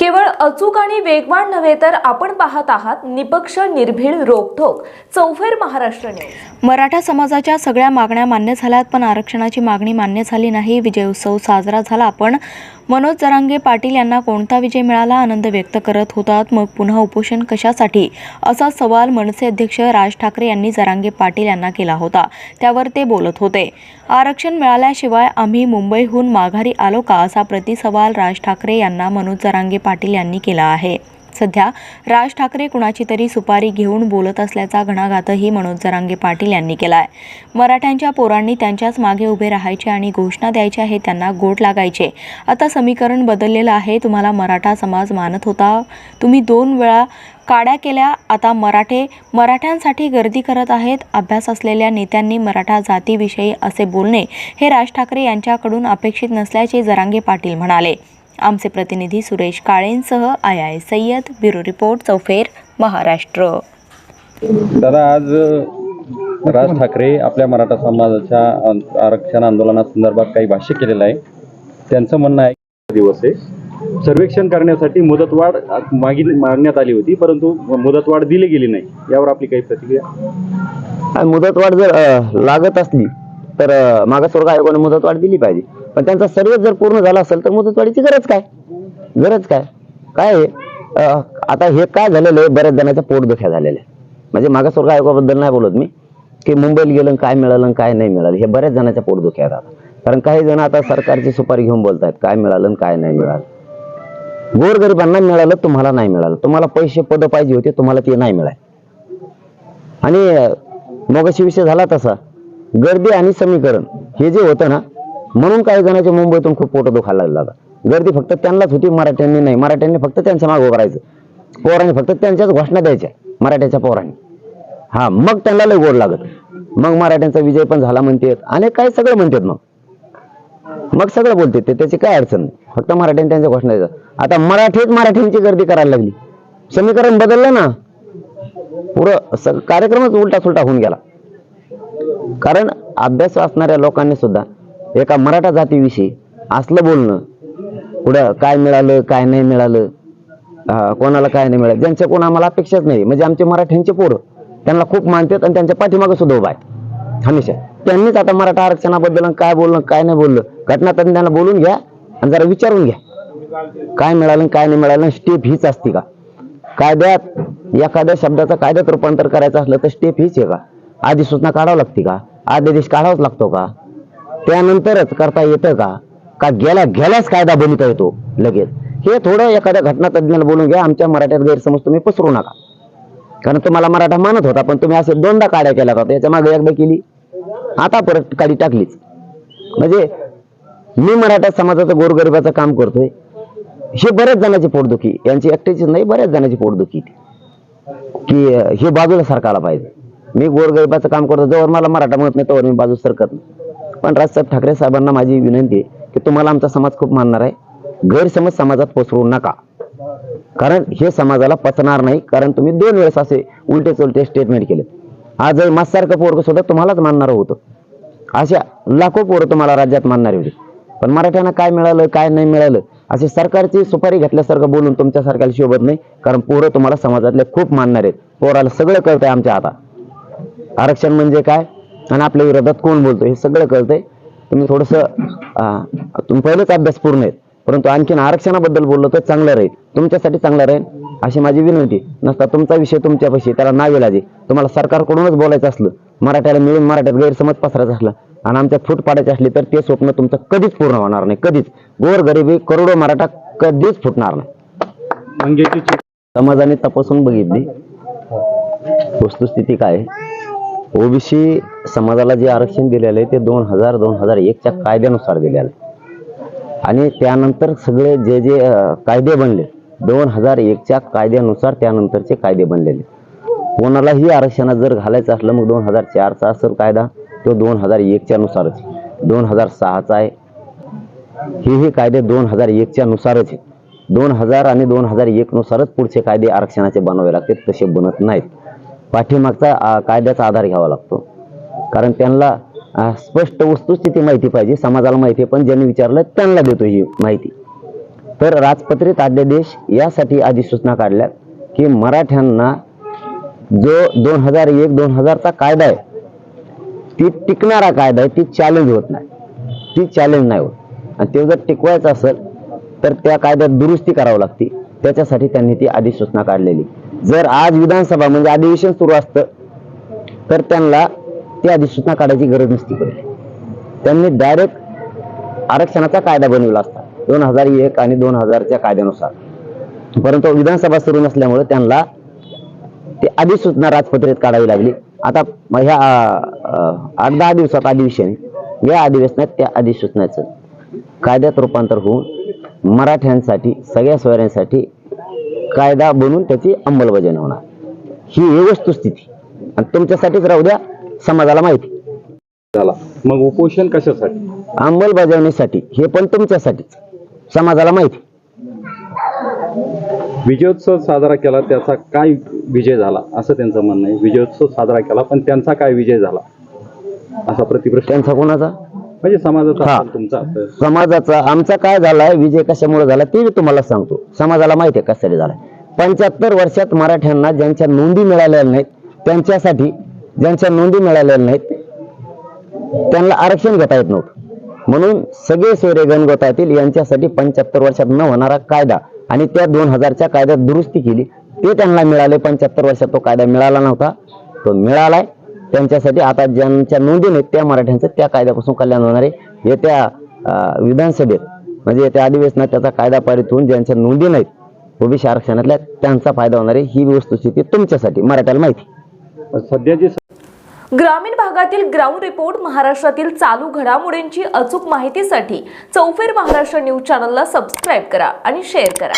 केवळ अचूक आणि वेगवान नव्हे तर आपण पाहत आहात निपक्ष निर्भीड रोखोक चौफेर महाराष्ट्र न्यूज. मराठा समाजाच्या सगळ्या मागण्या मान्य झाल्यात पण आरक्षणाची मागणी मान्य झाली नाही. विजय उत्सव साजरा झाला पण मनोज जरांगे पाटील यांना कोणता विजय मिळाला? आनंद व्यक्त करत होतात. मग पुन्हा उपोषण कशासाठी? असा सवाल मनसे अध्यक्ष राज ठाकरे यांनी जरांगे पाटील यांना केला होता. त्यावर ते बोलत होते. आरक्षण मिळाल्याशिवाय आम्ही मुंबईहून माघारी आलो का? असा प्रतिसवाल राज ठाकरे यांना मनोज जरांगे पाटील यांनी केला आहे. सध्या राज ठाकरे कुणाची तरी सुपारी घेऊन बोलत असल्याचा घणाघातही मनोज जरांगे पाटील यांनी केला आहे मराठ्यांच्या पोरांनी त्यांच्याच मागे उभे राहायचे आणि घोषणा द्यायच्या हे त्यांना गोट लागायचे. आता समीकरण बदललेलं आहे तुम्हाला मराठा समाज मानत होता. तुम्ही दोन वेळा काड्या केल्या आता मराठे मराठ्यांसाठी गर्दी करत आहेत. अभ्यास असलेल्या नेत्यांनी मराठा जातीविषयी असे बोलणे हे राज ठाकरे यांच्याकडून अपेक्षित नसल्याचे जरांगे पाटील म्हणाले. आमचे प्रतिनिधी Suresh काळेंसह I I Sayyad bureau report Chaupher Maharashtra. दादा आज राज ठाकरे आपल्या मराठा समाजाच्या आरक्षण आंदोलनासंदर्भात काही भाष्य केलेलं आहे. त्यांचं म्हणणं आहे की दिवस आहे. सर्वेक्षण करण्यासाठी मुदतवाढ अ, मागितली मागण्यात आली होती परंतु मुदतवाढ दिली गेली नाही. यावर आपली काही प्रतिक्रिया? आणि मुदतवाढ जर लागत असली तर मागासवर्ग आयोगाने मुदतवाढ दिली पाहिजे. पण त्यांचा सर्व जर पूर्ण झाला असेल तर मुदतवाढीची गरज काय? गरज काय? काय आता हे काय झालेलं आहे? बऱ्याच जणांच्या पोटदुख्या झालेल्या म्हणजे मागासवर्ग आयोगाबद्दल नाही बोलत मी की मुंबईला गेलं काय मिळालं काय नाही मिळालं हे बऱ्याच जणांच्या पोटदुख्या राहतात कारण काही जण आता सरकारची सुपारी घेऊन बोलतायत काय मिळालं काय नाही मिळालं. गोरगरिबांना मिळालं तुम्हाला नाही मिळालं. तुम्हाला पैसे पद पाहिजे होते तुम्हाला ते नाही मिळाले. आणि मगाशी विषय झाला तसा. गर्दी आणि समीकरण हे जे होतं ना म्हणून काही जणांच्या मुंबईतून खूप पोट दुखायला लागला आता. गर्दी फक्त त्यांनाच होती मराठ्यांनी नाही. मराठ्यांनी फक्त त्यांच्या मागं उभं राहायचं. पोरांनी फक्त त्यांच्याच घोषणा द्यायच्या मराठ्याच्या पोरांनी. हा मग त्यांना लय गोड लागत. मग मराठ्यांचा विजय पण झाला म्हणतात. आणि काय सगळं म्हणतात मग? मग सगळं बोलते ते. त्याची काय अडचण नाही. फक्त मराठ्यांनी त्यांच्या घोषणा द्यायचं आता मराठीत मराठ्यांची गर्दी करायला लागली. समीकरण बदललं ना. पुरं कार्यक्रमच उलटा सुलटा होऊन गेला. कारण अभ्यास असणाऱ्या लोकांनी सुद्धा एका मराठा जातीविषयी असलं बोलणं पुढं काय मिळालं काय नाही मिळालं कोणाला काय नाही मिळालं ज्यांच्याकडून आम्हाला अपेक्षाच नाही. म्हणजे आमचे मराठ्यांचे पोरं त्यांना खूप मानतात आणि त्यांच्या पाठीमागं सुद्धा उभा आहे हमेशा. त्यांनीच आता मराठा आरक्षणाबद्दल काय बोललं काय नाही बोललं घटनातज्ञांना बोलून घ्या आणि जरा विचारून घ्या. काय मिळालं काय नाही मिळालं स्टेप हीच असते का? कायद्यात एखाद्या शब्दाचं कायद्यात रूपांतर करायचं असलं तर स्टेप हीच आहे का? आधी सूचना काढावं लागते का? आदेश काढावाच लागतो का? त्यानंतरच करता येतं का? का गेल्या गेल्याच कायदा बनवता येतो? लगेच. हे थोडं एखाद्या घटना तज्ज्ञाला बोलून घ्या. आमच्या मराठ्यात गैरसमज तुम्ही पसरू नका. कारण तुम्हाला मराठा मानत होता पण तुम्ही असं दोनदा काड्या केल्या होता याच्या मागे एकदा केली. आता परत काडी टाकलीच. म्हणजे मी मराठा समाजाचं गोरगरिबाचं काम करतोय. हे बऱ्याच जणांची पोटदुखी. यांची एकट्याचीच नाही बऱ्याच जणांची पोटदुखी की हे बाजूला सरकायला पाहिजे. मी गोरगरिबाचं काम करतो जवळ मला मराठा म्हणत नाही तोवर मी बाजू सरकत नाही. पण राजसाहेब ठाकरे साहेबांना माझी विनंती आहे की तुम्हाला आमचा समाज खूप मानणार आहे. गैरसमज समाजात पसरवू नका. कारण हे समाजाला पचणार नाही. कारण तुम्ही दोन वेळेस असे उलटे चुलटे स्टेटमेंट केले आज मस्सारखं पोरग सुद्धा तुम्हालाच मानणार होतं. अशा लाखो पोरं तुम्हाला राज्यात मानणारे होते. पण मराठ्यांना काय मिळालं काय नाही मिळालं असे सरकारची सुपारी घेतल्यासारखं बोलून तुमच्या सरकारला शोभत नाही. कारण पोरं तुम्हाला समाजातले खूप मानणार आहेत. पोराला सगळं कळतंय आमच्या आता आरक्षण म्हणजे काय? आणि आपल्या विरोधात कोण बोलतो हे सगळं कळतंय. तुम्ही थोडस तुम्ही पहिलेच अभ्यास पूर्ण आहेत. परंतु आणखीन आरक्षणाबद्दल बोललो तर चांगलं राहील. तुमच्यासाठी चांगलं राहील अशी माझी विनंती. नसता तुमचा विषय तुमच्यापाशी त्याला नाव इलाजे तुम्हाला सरकारकडूनच बोलायचं असलं मराठ्याला मिळून मराठ्यात गैरसमज पसरायचं असलं आणि आमच्यात फूट पाडायची असली तर ते स्वप्न तुमचं कधीच पूर्ण होणार नाही. कधीच. गोर गरिबी करोडो मराठा कधीच फुटणार नाही. समाजाने तपासून बघितली. वस्तुस्थिती काय ओबीसी समाजाला जे आरक्षण दिलेलं आहे ते दोन हजार दोन हजार एकच्या कायद्यानुसार दिलेलं आहे. आणि त्यानंतर सगळे जे जे कायदे बनले दोन हजार एकच्या कायद्यानुसार त्यानंतरचे कायदे बनलेले. कोणालाही आरक्षणात जर घालायचं असलं मग दोन हजार चारचा असेल कायदा तो दोन हजार एकच्या नुसारच दोन हजार सहाचा आहे. हेही कायदे दोन हजार एकच्या नुसारच आहेत. दोन हजार आणि दोन हजार एकनुसारच पुढचे कायदे आरक्षणाचे बनवावे लागतात तसे बनत नाहीत. पाठीमागचा कायद्याचा आधार घ्यावा लागतो. कारण त्यांना स्पष्ट वस्तुस्थिती माहिती पाहिजे समाजाला माहिती आहे पण ज्यांनी विचारलं त्यांना देतो ही माहिती. तर राजपत्रित अध्यादेश यासाठी अधिसूचना काढल्यात की मराठ्यांना जो दोन हजार एक दोन हजारचा कायदा आहे ती टिकणारा कायदा आहे ती चॅलेंज होत नाही. ती चॅलेंज नाही होत. आणि ते जर टिकवायचं असेल तर त्या कायद्यात दुरुस्ती करावी लागते. त्याच्यासाठी त्यांनी ती अधिसूचना काढलेली. जर आज विधानसभा म्हणजे अधिवेशन सुरू असतं तर त्यांना ती अधिसूचना काढायची गरज नसती पडली. त्यांनी डायरेक्ट आरक्षणाचा कायदा बनवला असता दोन हजार एक आणि दोन हजारच्या कायद्यानुसार. परंतु विधानसभा सुरू नसल्यामुळे त्यांना ते अधिसूचना राजपत्रित काढावी लागली. आता ह्या आठ दहा दिवसात अधिवेशन या अधिवेशनात त्या अधिसूचनाचं कायद्यात रूपांतर होऊन मराठ्यांसाठी सगळ्या सोयऱ्यांसाठी कायदा बनवून त्याची अंमलबजावणी होणार. ही आहे वस्तुस्थिती. आणि तुमच्यासाठीच राहू द्या समाजाला माहिती. झाला. मग उपोषण कशासाठी? अंमलबजावणीसाठी. हे पण तुमच्यासाठीच. समाजाला माहिती. विजयोत्सव साजरा केला त्याचा काय विजय झाला? असं त्यांचं म्हणणं आहे. विजयोत्सव साजरा केला पण त्यांचा काय विजय झाला? असा प्रतिप्रश्न. त्यांचा कोणाचा? म्हणजे समाजाचा हा. असेल, तुमचा असेल. समाजाचा आमचा काय झालाय विजय कशामुळे झाला ते मी तुम्हाला सांगतो. समाजाला माहिती आहे कशासाठी झालाय. पंच्याहत्तर वर्षात मराठ्यांना ज्यांच्या नोंदी मिळालेल्या नाहीत त्यांच्यासाठी ज्यांच्या नोंदी मिळालेल्या नाहीत त्यांना आरक्षण घेता येत नव्हतं. म्हणून सगळे सोयरे गणगोतातील यांच्यासाठी पंच्याहत्तर वर्षात न होणारा कायदा आणि त्या दोन हजारच्या कायद्यात दुरुस्ती केली ते त्यांना मिळाले. पंच्याहत्तर वर्षात तो कायदा मिळाला नव्हता तो मिळालाय. त्यांच्यासाठी आता ज्यांच्या नोंदी नाहीत त्या मराठ्यांचं त्या कायद्यापासून कल्याण होणार आहे. येत्या विधानसभेत म्हणजे येत्या अधिवेशनात त्याचा कायदा पारित होऊन ज्यांच्या नोंदी नाहीत ओबीसी आरक्षणातल्या त्यांचा फायदा होणार आहे. ही वस्तुस्थिती तुमच्यासाठी. मराठ्याला माहिती. सध्याची ग्रामीण भागातील ग्राउंड रिपोर्ट महाराष्ट्रातील चालू घडामोडींची अचूक माहितीसाठी चौफेर महाराष्ट्र न्यूज चॅनलला सबस्क्राईब करा आणि शेअर करा.